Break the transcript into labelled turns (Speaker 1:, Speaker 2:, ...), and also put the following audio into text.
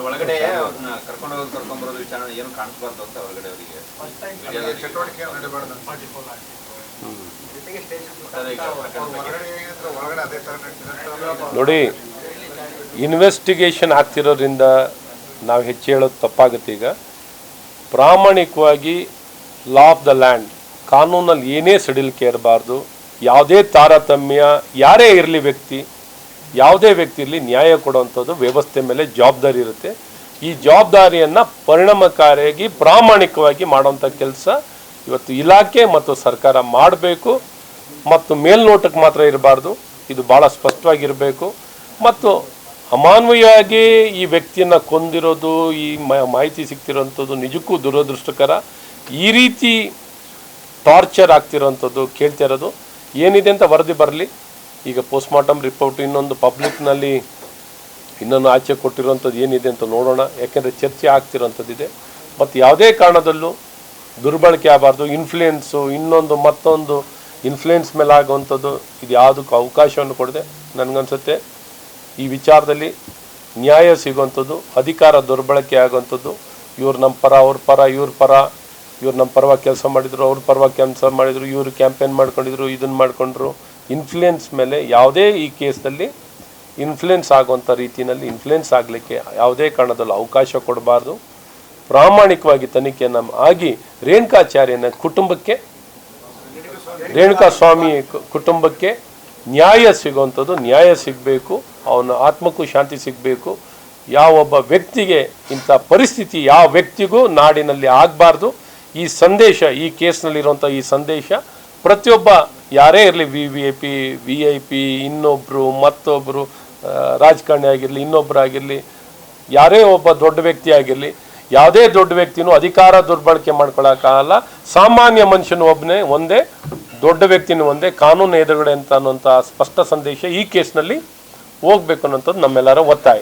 Speaker 1: ಒಳಗಡೆ ಕರ್ಕೊಂಡು ಹೋಗೋದು ಕರ್ಕೊಂಡ್ ಬರೋದು ವಿಚಾರ ಏನು ಕಾಣಿಸ್ಬಾರ್ದು ಅಂತ ಹೊರಗಡೆ ಅವರಿಗೆ.
Speaker 2: ಚಟುವಟಿಕೆ ನಡೀಬಾರ್ದು ಒಳಗಡೆ
Speaker 3: ನೋಡಿ ಇನ್ವೆಸ್ಟಿಗೇಷನ್ ಆಗ್ತಿರೋದ್ರಿಂದ ನಾವು ಹೆಚ್ಚು ಹೇಳೋದು ತಪ್ಪಾಗುತ್ತೆ ಈಗ. ಪ್ರಾಮಾಣಿಕವಾಗಿ ಲಾ ಆಫ್ ದ ಲ್ಯಾಂಡ್ ಕಾನೂನಲ್ಲಿ ಏನೇ ಸಡಿಲಿಕೆ ಇರಬಾರ್ದು ಯಾವುದೇ ತಾರತಮ್ಯ ಯಾರೇ ಇರಲಿ ವ್ಯಕ್ತಿ ಯಾವುದೇ ವ್ಯಕ್ತಿ ಇರಲಿ ನ್ಯಾಯ ಕೊಡುವಂಥದ್ದು ವ್ಯವಸ್ಥೆ ಮೇಲೆ ಜವಾಬ್ದಾರಿ ಇರುತ್ತೆ. ಈ ಜವಾಬ್ದಾರಿಯನ್ನು ಪರಿಣಾಮಕಾರಿಯಾಗಿ ಪ್ರಾಮಾಣಿಕವಾಗಿ ಮಾಡುವಂಥ ಕೆಲಸ ಇವತ್ತು ಇಲಾಖೆ ಮತ್ತು ಸರ್ಕಾರ ಮಾಡಬೇಕು. ಮತ್ತು ಮೇಲ್ನೋಟಕ್ಕೆ ಮಾತ್ರ ಇರಬಾರ್ದು. ಇದು ಭಾಳ ಸ್ಪಷ್ಟವಾಗಿರಬೇಕು. ಮತ್ತು ಅಮಾನವೀಯವಾಗಿ ಈ ವ್ಯಕ್ತಿಯನ್ನು ಕೊಂದಿರೋದು, ಈ ಮಾಹಿತಿ ಸಿಗ್ತಿರೋಂಥದ್ದು ನಿಜಕ್ಕೂ ದುರದೃಷ್ಟಕರ. ಈ ರೀತಿ ಟಾರ್ಚರ್ ಆಗ್ತಿರೋಂಥದ್ದು ಕೇಳ್ತಿರೋದು ಏನಿದೆ ಅಂತ ವರದಿ ಬರಲಿ. ಈಗ ಪೋಸ್ಟ್ಮಾರ್ಟಮ್ ರಿಪೋರ್ಟ್ ಇನ್ನೊಂದು ಪಬ್ಲಿಕ್ನಲ್ಲಿ ಇನ್ನೊಂದು ಆಚೆ ಕೊಟ್ಟಿರೋಂಥದ್ದು ಏನಿದೆ ಅಂತ ನೋಡೋಣ. ಯಾಕೆಂದರೆ ಚರ್ಚೆ ಆಗ್ತಿರೋಂಥದ್ದಿದೆ ಮತ್ತು ಯಾವುದೇ ಕಾರಣದಲ್ಲೂ ದುರ್ಬಳಕೆ ಆಗಬಾರ್ದು. ಇನ್ಫ್ಲೂಯೆನ್ಸು ಇನ್ನೊಂದು ಮತ್ತೊಂದು ಇನ್ಫ್ಲೂಯೆನ್ಸ್ ಮೇಲೆ ಆಗುವಂಥದ್ದು ಇದು ಯಾವುದಕ್ಕೂ ಅವಕಾಶವನ್ನು ಕೊಡದೆ ನನಗನ್ಸುತ್ತೆ. ಈ ವಿಚಾರದಲ್ಲಿ ನ್ಯಾಯ ಸಿಗುವಂಥದ್ದು, ಅಧಿಕಾರ ದುರ್ಬಳಕೆ ಆಗುವಂಥದ್ದು. ಇವ್ರು ನಮ್ಮ ಪರ, ಅವ್ರ ಪರ, ಇವ್ರ ಪರ, ಇವ್ರು ನಮ್ಮ ಪರವಾಗಿ ಕೆಲಸ ಮಾಡಿದರು, ಅವ್ರ ಪರವಾಗಿ ಕೆಲಸ ಮಾಡಿದರು, ಇವರು ಕ್ಯಾಂಪೇನ್ ಮಾಡ್ಕೊಂಡಿದ್ರು ಇದನ್ನು ಮಾಡ್ಕೊಂಡ್ರು. ಇನ್ಫ್ಲೂಯೆನ್ಸ್ ಮೇಲೆ ಯಾವುದೇ ಈ ಕೇಸ್ನಲ್ಲಿ ಇನ್ಫ್ಲುಯೆನ್ಸ್ ಆಗುವಂಥ ರೀತಿಯಲ್ಲಿ ಇನ್ಫ್ಲುಯೆನ್ಸ್ ಆಗಲಿಕ್ಕೆ ಯಾವುದೇ ಕಾರಣದಲ್ಲೂ ಅವಕಾಶ ಕೊಡಬಾರ್ದು. ಪ್ರಾಮಾಣಿಕವಾಗಿ ತನಿಖೆಯನ್ನು ಆಗಿ ರೇಣುಕಾಚಾರ್ಯನ ಕುಟುಂಬಕ್ಕೆ, ರೇಣುಕಾ ಸ್ವಾಮಿ ಕುಟುಂಬಕ್ಕೆ ನ್ಯಾಯ ಸಿಗುವಂಥದ್ದು, ನ್ಯಾಯ ಸಿಗಬೇಕು, ಅವನ ಆತ್ಮಕ್ಕೂ ಶಾಂತಿ ಸಿಗಬೇಕು. ಯಾವೊಬ್ಬ ವ್ಯಕ್ತಿಗೆ ಇಂಥ ಪರಿಸ್ಥಿತಿ ಯಾವ ವ್ಯಕ್ತಿಗೂ ನಾಡಿನಲ್ಲಿ ಆಗಬಾರ್ದು. ಈ ಸಂದೇಶ, ಈ ಕೇಸ್ನಲ್ಲಿರುವಂಥ ಈ ಸಂದೇಶ ಪ್ರತಿಯೊಬ್ಬ ಯಾರೇ ಇರಲಿ V V I P V I P ಇನ್ನೊಬ್ಬರು ಮತ್ತೊಬ್ಬರು ರಾಜಕಾರಣಿ ಆಗಿರಲಿ ಇನ್ನೊಬ್ಬರಾಗಿರಲಿ ಯಾರೇ ಒಬ್ಬ ದೊಡ್ಡ ವ್ಯಕ್ತಿ ಆಗಿರಲಿ, ಯಾವುದೇ ದೊಡ್ಡ ವ್ಯಕ್ತಿನೂ ಅಧಿಕಾರ ದುರ್ಬಳಕೆ ಮಾಡ್ಕೊಳ್ಳೋಕ್ಕಾಗಲ್ಲ ಸಾಮಾನ್ಯ ಮನುಷ್ಯನ ಒಬ್ಬನೇ ಒಂದೇ, ದೊಡ್ಡ ವ್ಯಕ್ತಿನೂ ಒಂದೇ, ಕಾನೂನು ಎದುರುಗಡೆ ಅಂತ ಅನ್ನುವಂಥ ಸ್ಪಷ್ಟ ಸಂದೇಶ ಈ ಕೇಸ್ನಲ್ಲಿ ಹೋಗ್ಬೇಕು ಅನ್ನೋಂಥದ್ದು ನಮ್ಮೆಲ್ಲರ ಒತ್ತಾಯ.